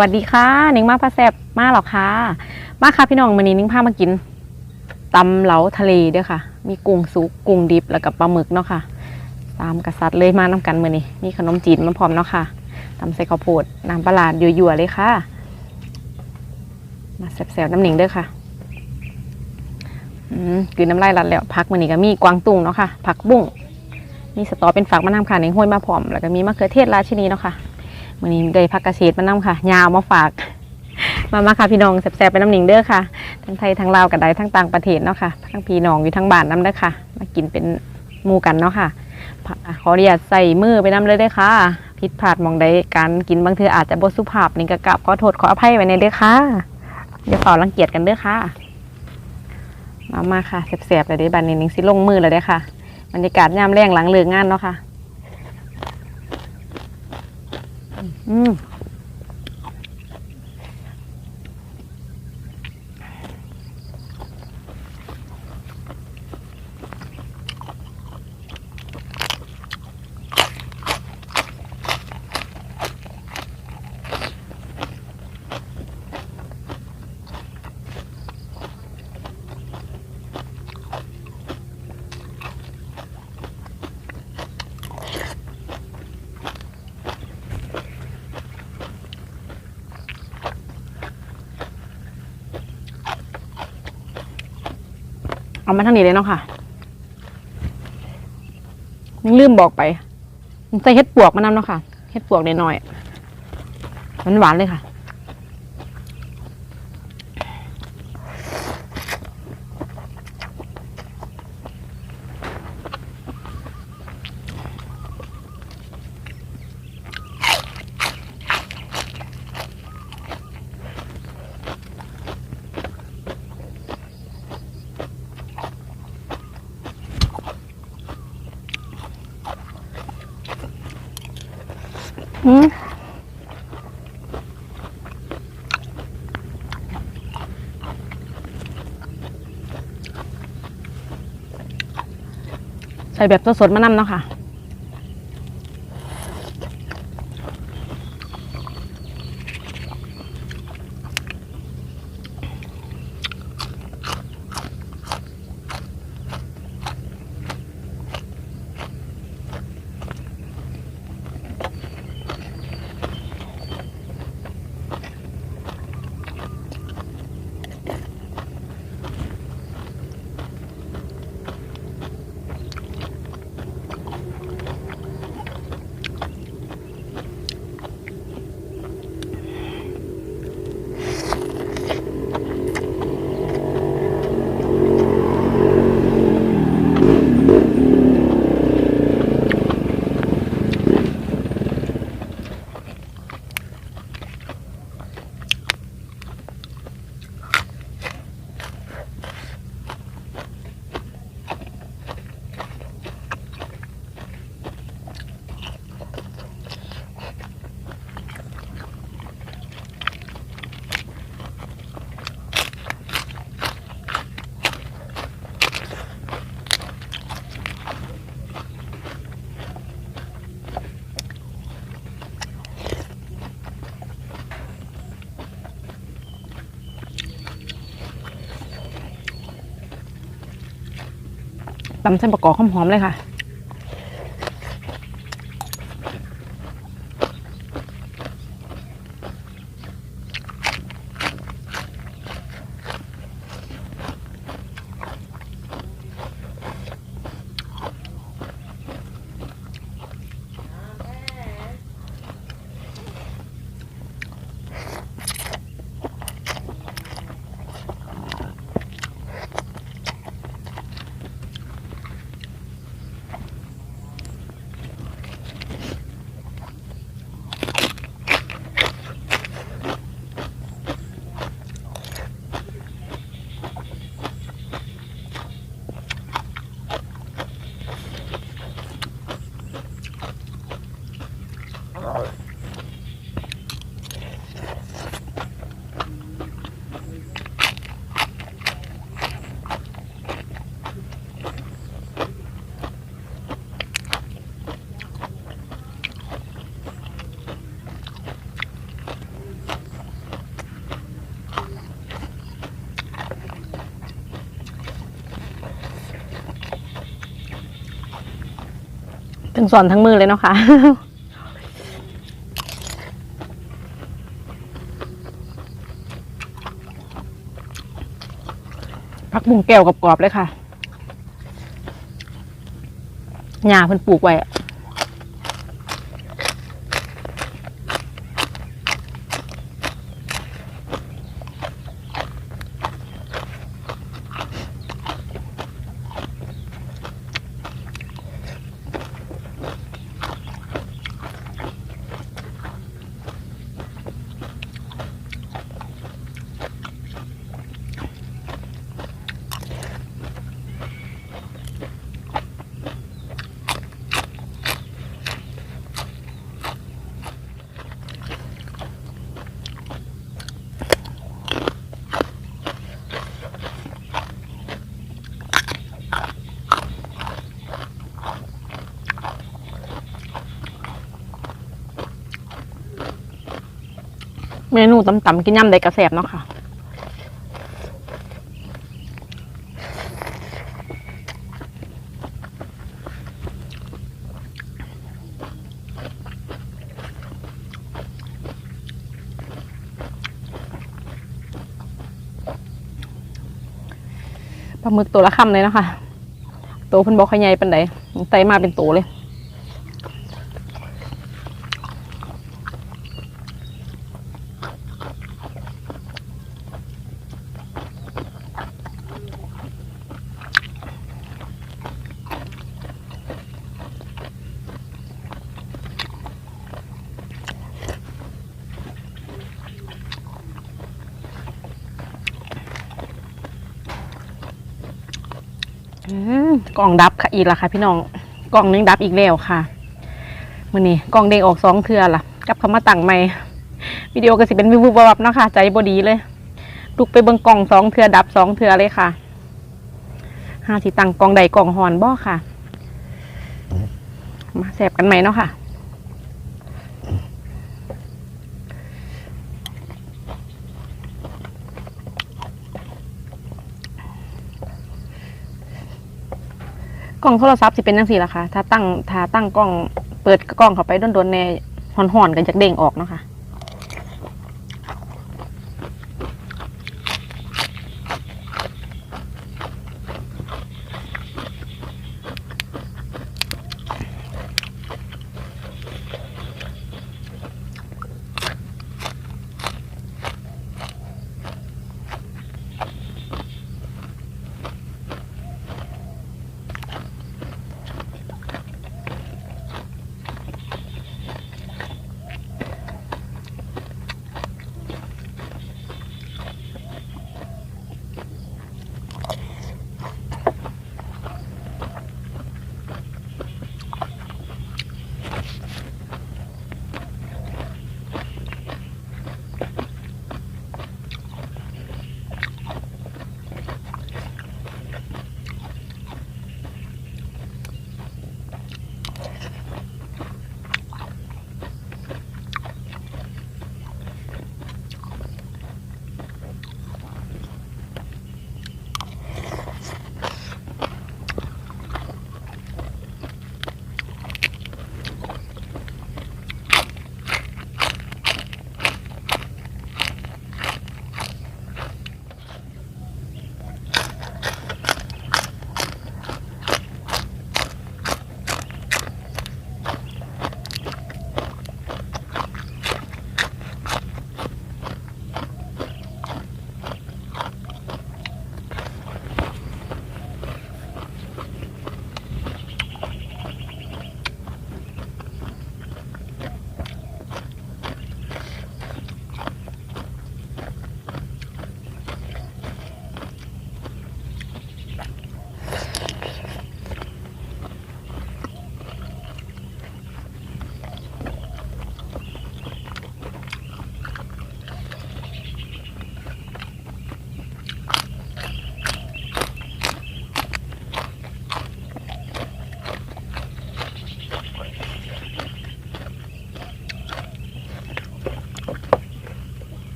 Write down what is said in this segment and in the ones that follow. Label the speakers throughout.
Speaker 1: วัสดีค่ะนิ้งมาพาแซบมาหรอคะมาค่ะพี่น้องวันนี้นิ้งพามากินตำเหลาทะเลเด้อค่ะ มีกุ้งสุกกุ้งดิบแล้วก็ปลาหมึกเนาะค่ะ ตามกษัตริย์เลยมาน้ำกันมือนี้มีขนมจีนมาพร้อมเนาะค่ะตำใส่ข้าวโพดน้ำปลาร้ายั่วๆเลยค่ะ มาแซบๆน้ำหนิงเด้อค่ะอืมคือน้ำลายรัดแล้วพักมือนี้ก็มีกวางตุ้งเนาะค่ะผักบุ้งมีสตอเป็นฝักมะนาวค่ะในห้วยมาพร้อม แล้วก็มีมะเขือเทศราชินีเนาะค่ะ วันนี้ได้พักเกษตรมานำค่ะ ยาวมาฝาก มามาค่ะพี่น้องแซ่บๆไปน้ำหนิงเด้อค่ะ ทั้งไทยทั้งลาวกันได้ทั้งต่างประเทศเนาะค่ะ ทั้งพี่น้องอยู่ทั้งบ้านน้ำเด้อค่ะ มากินเป็นหมู่กันเนาะค่ะ ขออนุญาตใส่มือไปน้ำเลยเด้ค่ะ ผิดพลาดมองใดการกินบางเทืออาจจะบสุภาพนี่ก็กราบขอโทษขออภัยไว้ในเด้อค่ะอย่าเป่ารังเกียจกันเด้อค่ะ มามาค่ะแซ่บๆเลยเด้อบันนี้นิงสิลงมือเลยเด้อค่ะ บรรยากาศยามแรงหลังเลิกงานเนาะค่ะ อื เอามาทางนี้เลยเนาะค่ะยังลืมบอกไปใส่เห็ดปวกมานำเนาะค่ะเห็ดปวกเน้อยๆมันหวานๆเลยค่ะ อืมใส่แบบสดๆมานำเนาะค่ะ ตำเส้นประกอบหอมๆเลยค่ะ ทั้งสอนทั้งมือเลยเนาะค่ะพักบุ้งแก้วกรอบๆเลยค่ะหญ้าเพิ่นปลูกไว้ เมนูตำๆกินย่ำได้กระแสบเนาะค่ะปลาหมึกตัวละคำเลยนะคะ ตัวเพิ่นบอกขยายปันใดไตมาเป็นตัวเลย กล่องดับค่ะอีกและค่ะ พี่น้องกล่องนึงดับอีกแล้วค่ะมื่อนี้กล่องเด้งออกสองเทือล่ะกับเขามาตั้งใหม่วิดีโอก็สิเป็นวิววับเนาะค่ะ ใจบดีเลยลุกไปเบิ่งกล่องสองเทือดับสองเทือเลยค่ะห้าสิตั้งกล่องใดกล่องหอนบ่ค่ะ มาแสบกันไหมเนาะค่ะ กล้องโทรศัพท์สิเป็นจังซี่ล่ะค่ะ ถ้าตั้งถ้าตั้งกล้องเปิดกล้องเข้าไปโดนๆในห่อนๆกันจากเด้งออกเนาะค่ะ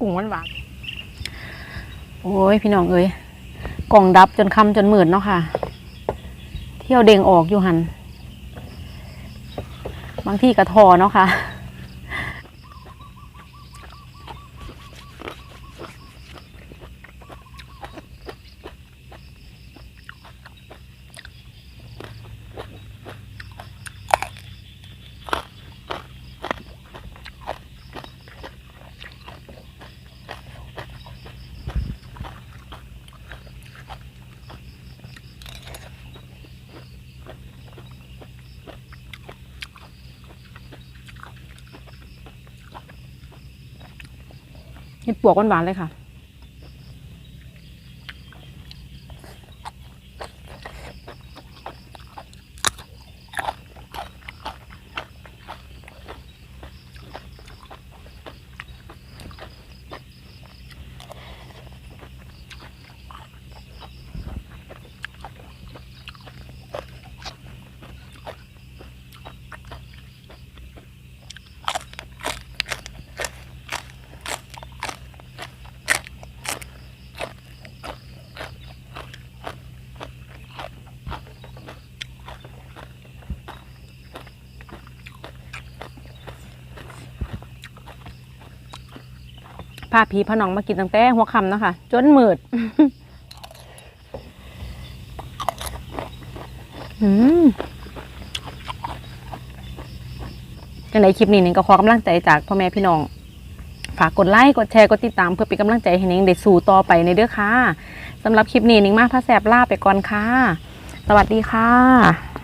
Speaker 1: กุ้งหวานหวานโอ้ยพี่น้องเอ้ยกล่องดับจนคำจนหมื่นเนาะค่ะ เที่ยวเด้งออกอยู่หัน บางที่กระทอเนาะค่ะ เห็ดปวกหวานๆเลยค่ะ พาผีพน้องมากินตั้งแต่หัวค่ำนะคะจนมืดจังในคลิปนี้นิ่งก็ขอกำลังใจจากพ่อแม่พี่น้อง ฝากกดไลค์กดแชร์กดติดตามเพื่อเป็นกำลังใจให้นิ่งได้สู่ต่อไปในเด้อค่ะสำหรับคลิปนี้นิ่งมากพระแสบลาไปก่อนค่ะ สวัสดีค่ะ